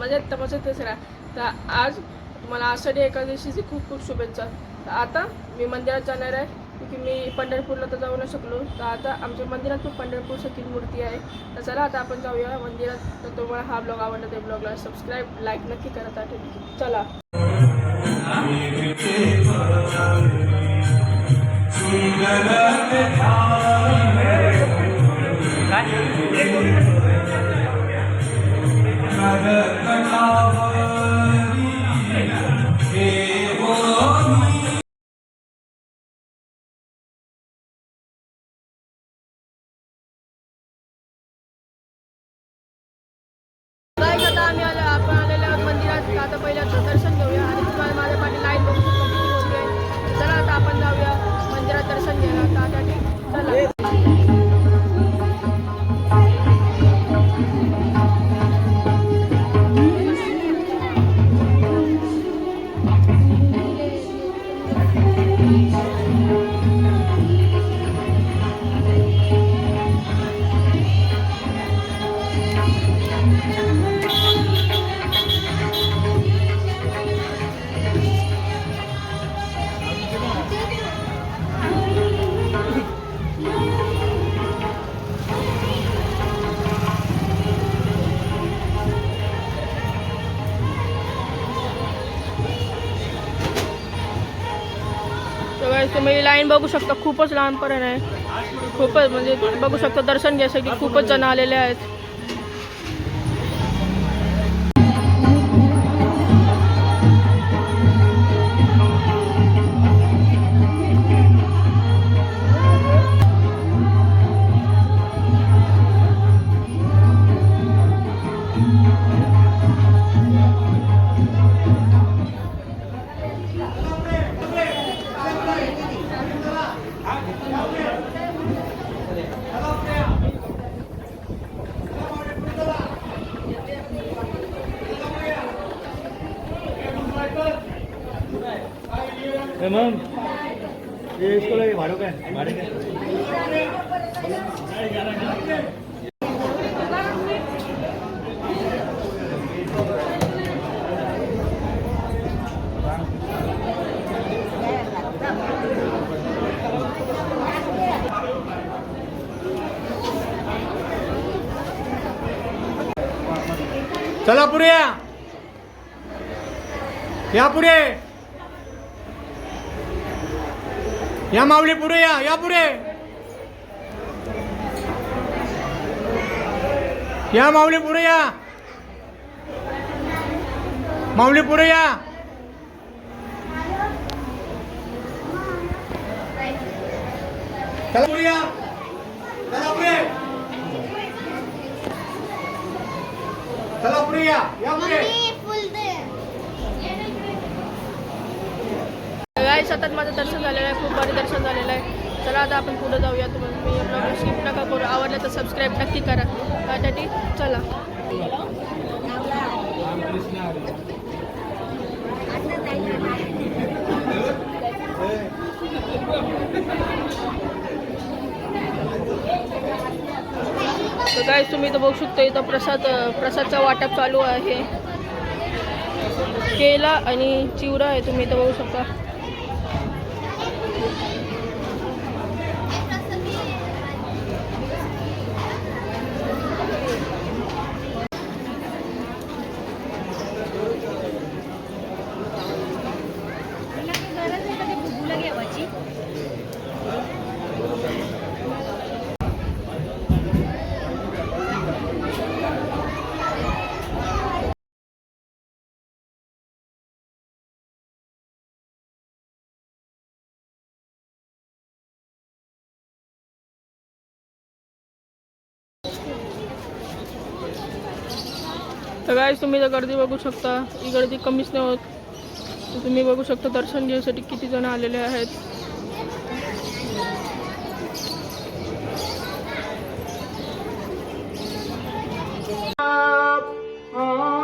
म्हणजे मजेत तमाशातच राहा तर आज तुम्हाला आषाढी एकादशीची खूप खूप शुभेच्छा. तर आता मी मंदिरात जाणार आहे. की मी पंढरपूरला तर जाऊ नाही शकलो. तर आता आमच्या मंदिरात पण खूप पंढरपूरसाठी मूर्ती आहे. तर चला आता आपण जाऊया मंदिरात. तर तुम्हाला हा ब्लॉग आवडला त्या ब्लॉगला सबस्क्राईब लाईक नक्की करत आहे. चला. गाईज लाईन बघू शकता. खूपच लहानपर्यंत आहे. खूपच म्हणजे बघू शकता दर्शन घ्यायसाठी खूपच जण आलेले आहेत. मग हे भाड़ो का है भाड़े का चला पुढे या. या पुढे. या माऊली पुढे या या पुढे. या माऊली पुढे या. माऊली पुढे या. चला पुढे या. चला पुढे. चला पुढे या पुढे. सतत माझं दर्शन झालेलं आहे खूप भारी दर्शन झालेलं आहे. चला आता आपण पुढे जाऊया. तुम्हाला मी ब्लॉग स्किप नका करू. आवडलं तर सबस्क्राईब नक्की करा. त्यासाठी चला. तर काय तुम्ही तर बघू शकता इथं प्रसाद प्रसादचा वाटप चालू आहे. केला आणि चिवरा आहे तुम्ही इथं बघू शकता. तो सगळ्याच तुम्ही जर गर्दी बघू शकता. ही गर्दी कमीच नहीं हो तर तुम्ही बघू शकता दर्शन घे किती जण आलेले आहेत. Oh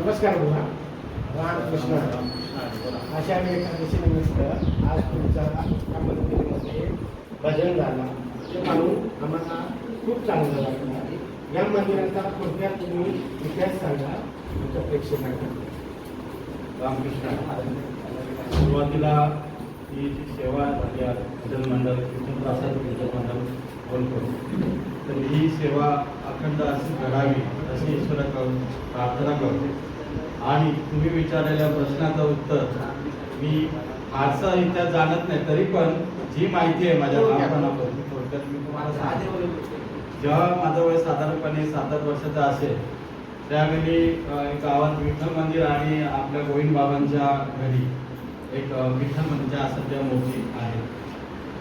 नमस्कार बोला. रामकृष्ण. अशा एकादशी निमित्त आज तुमच्या या मंदिरामध्ये भजन झाला ते पाहून आम्हाला खूप चांगलं वाटलं. या मंदिराचा थोडक्यात तुम्ही इतिहास सांगा. तुमच्या प्रेक्षकांना. रामकृष्ण. सुरुवातीला ही जी सेवा झाली आज भजन मंडळ कीर्तन प्रसाद भजन मंडळ बोलतो. तर ही सेवा अखंड अशी घडावी अशी ईश्वराकडून प्रार्थना करतो. आणि तुम्ही विचारलेल्या प्रश्नाचं उत्तर मी फारसा इतिहास जाणत नाही तरी पण जी माहिती आहे माझ्या लहानपणापासून थोडक्यात मी तुम्हाला सांगतो. जेव्हा माझं वय साधारणपणे सात आठ वर्षाचं असेल त्यावेळी गावात विठ्ठल मंदिर आणि आपल्या गोविंद बाबांच्या घरी एक विठ्ठल मंदिरच्या सध्या मूर्ती आहे.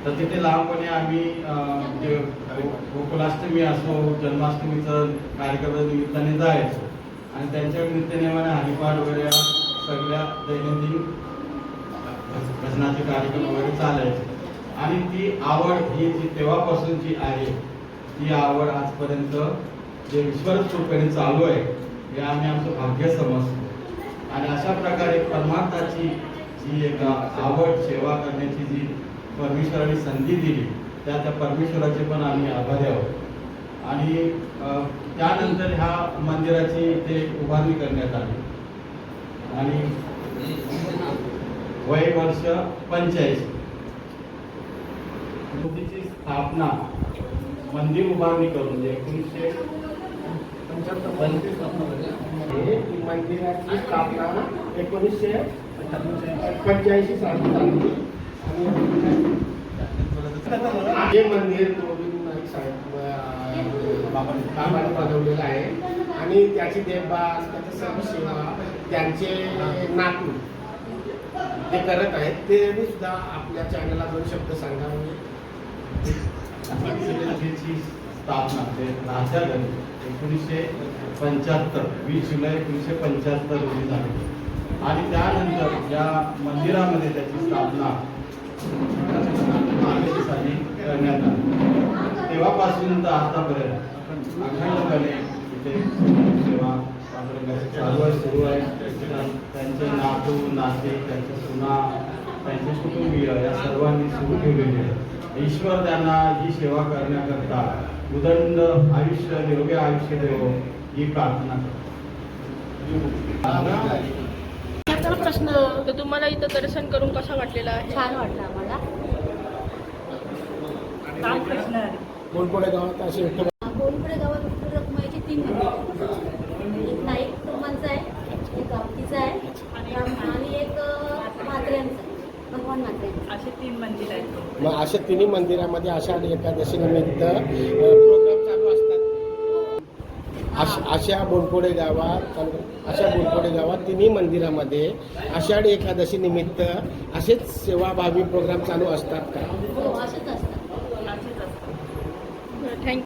तर तिथे लहानपणी आम्ही अ, जे गो- गोकुलाष्टमी असो जन्माष्टमीचं कार्यक्रम निमित्ताने जायचो. आणि त्यांच्या नित्यनेमाने हरिपाठ वगैरे सगळ्या दैनंदिन भजनाचे कार्यक्रम वगैरे चालायचे. आणि ती आवड ही जी तेव्हापासूनची आहे ती आवड आजपर्यंत जे विश्वास कृपेने चालू आहे हे आम्ही आमचं भाग्य समजतो. आणि अशा प्रकारे परमार्थाची जी एक आवड सेवा करण्याची जी परमेश्वराने संधी दिली त्या त्या परमेश्वराचे पण आम्ही आभारी आहोत. आणि त्यानंतर ह्या मंदिराची इथे उभारणी करण्यात आली. आणि वय वर्ष पंच्याऐंशी मूर्तीची स्थापना मंदिर उभारणी करून एकोणीसशे मंदिराची स्थापना एकोणीसशे पंच्याऐंशी साली झाली. आणि हे मंदिर बाबांनी बनवलेलं आहे आणि त्याची देखभाल त्याची सर्व सेवा त्यांचे नातू ते करत आहेत ते मी सुद्धा आपल्या चॅनलला दोन शब्द सांगावे संस्थेची स्थापना ते राजा घरी एकोणीसशे पंच्याहत्तर वीस जुलै एकोणीसशे पंच्याहत्तर रोजी झाली आणि त्यानंतर या मंदिरामध्ये त्याची स्थापना करण्यात आली तेव्हापासून तर आतापर्यंत अखंडपणे इथे सेवा चालू आहे सुरू आहे. त्यांचे नातू नाते त्यांचे सुना त्यांचे कुटुंबीय या सर्वांनी सुरू ठेवलेली आहे. ईश्वर त्यांना ही सेवा करण्याकरता उदंड आयुष्य निरोगी आयुष्य देव ही प्रार्थना करतो. प्रश्न तर तुम्हाला इथं दर्शन करून कसा वाटलेला आहे? छान वाटलं आम्हाला. बोलपोडे गावात असे विठ्ठल कोणकडे गावात विठ्ठल रखुमाईची तीन मंदिरं आहेत. एक नाईक कुटुंबांचं आहे एक गावकीचं आहे आणि एक म्हात्र्यांचं भगवान म्हात्र्यांचं असे तीन मंदिर आहेत. मग अशा तिन्ही मंदिरामध्ये आषाढ एकादशी निमित्त प्रोग्राम चालू असतात. अश- अशा बोलपोडे गावात अशा बोलपोडे गावात तिन्ही मंदिरामध्ये आषाढ एकादशी निमित्त असेच सेवाभावी प्रोग्राम चालू असतात का? हो असं